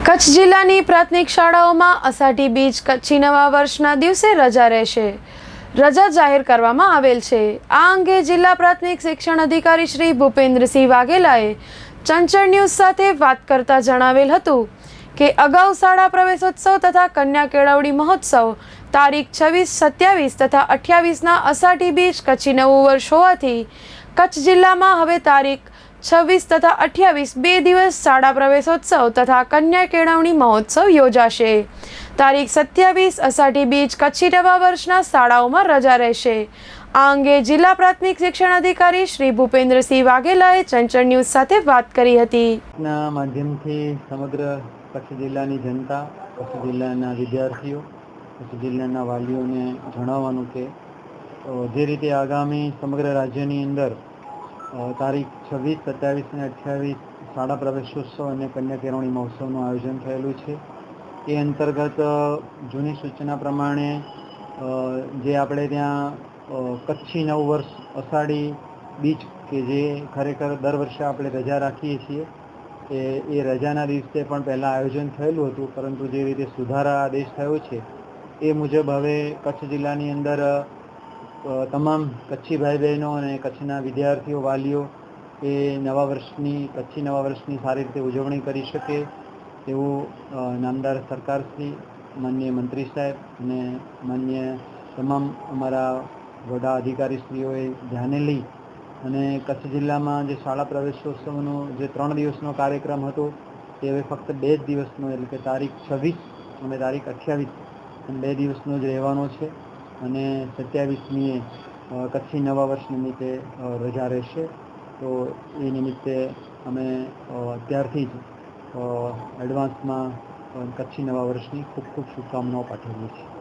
કચ્છ જિલ્લાની પ્રાથમિક શાળાઓમાં અષાઢી બીજ કચ્છી નવા વર્ષના દિવસે રજા રહેશે. રજા જાહેર કરવામાં આવેલ છે. આ અંગે જિલ્લા પ્રાથમિક શિક્ષણ અધિકારી શ્રી ભૂપેન્દ્રસિંહ વાઘેલાએ ચંચળ ન્યૂઝ સાથે વાત કરતા જણાવેલ હતું કે અગાઉ શાળા પ્રવેશોત્સવ તથા કન્યા કેળવણી મહોત્સવ તારીખ છવ્વીસ, સત્યાવીસ તથા અઠ્યાવીસના અષાઢી બીજ કચ્છી નવું વર્ષ હોવાથી કચ્છ જિલ્લામાં હવે તારીખ છવ્વીસ તથા અઠ્યાવીસ બે દિવસ શાળા પ્રવેશોત્સવ તથા કન્યા કેળવણી મહોત્સવ યોજાશે. તારીખ સત્યાવીસ અષાઢી બીજ કચ્છી નવા વર્ષના શાળાઓમાં રજા રહેશે. આ અંગે જિલ્લા પ્રાથમિક શિક્ષણ અધિકારી શ્રી ભૂપેન્દ્રસિંહ વાઘેલાએ ચંચળ ન્યૂઝ સાથે વાત કરી હતી. માધ્યમથી સમગ્ર કચ્છ જિલ્લાની જનતા, કચ્છ જિલ્લાના વિદ્યાર્થીઓ, કચ્છ જિલ્લાના વાલીઓને જણાવવાનું કે જે રીતે આગામી સમગ્ર રાજ્યની અંદર તારીખ છવ્વીસ, સત્યાવીસ અને અઠ્યાવીસ શાળા પ્રવેશોત્સવ અને કન્યા કેળવણી મહોત્સવનું આયોજન થયેલું છે. એ અંતર્ગત જૂની સૂચના પ્રમાણે જે આપણે ત્યાં કચ્છી નવ વર્ષ અષાઢી બીચ કે જે ખરેખર દર વર્ષે આપણે રજા રાખીએ છીએ, એ એ રજાના દિવસે પણ પહેલાં આયોજન થયેલું હતું, પરંતુ જે રીતે સુધારા આદેશ થયો છે, એ મુજબ હવે કચ્છ જિલ્લાની અંદર તમામ કચ્છી ભાઈ બહેનો અને કચ્છના વિદ્યાર્થીઓ, વાલીઓ એ નવા વર્ષની, કચ્છી નવા વર્ષની સારી રીતે ઉજવણી કરી શકે તેવું નામદાર સરકારશ્રી, માન્ય મંત્રી સાહેબ અને માન્ય તમામ અમારા વડા અધિકારીશ્રીઓએ ધ્યાને લઈ અને કચ્છ જિલ્લામાં જે શાળા પ્રવેશોત્સવનો જે ત્રણ દિવસનો કાર્યક્રમ હતો તે હવે ફક્ત બે જ દિવસનો એટલે કે તારીખ છવ્વીસ અને તારીખ અઠ્યાવીસ અને બે દિવસનો જ રહેવાનો છે. અને સત્યાવીસમીએ કચ્છી નવા વર્ષ નિમિત્તે રજા રહેશે. તો એ નિમિત્તે અમે અત્યારથી જ એડવાન્સમાં કચ્છી નવા વર્ષની ખૂબ ખૂબ શુભકામનાઓ પાઠવીએ છીએ.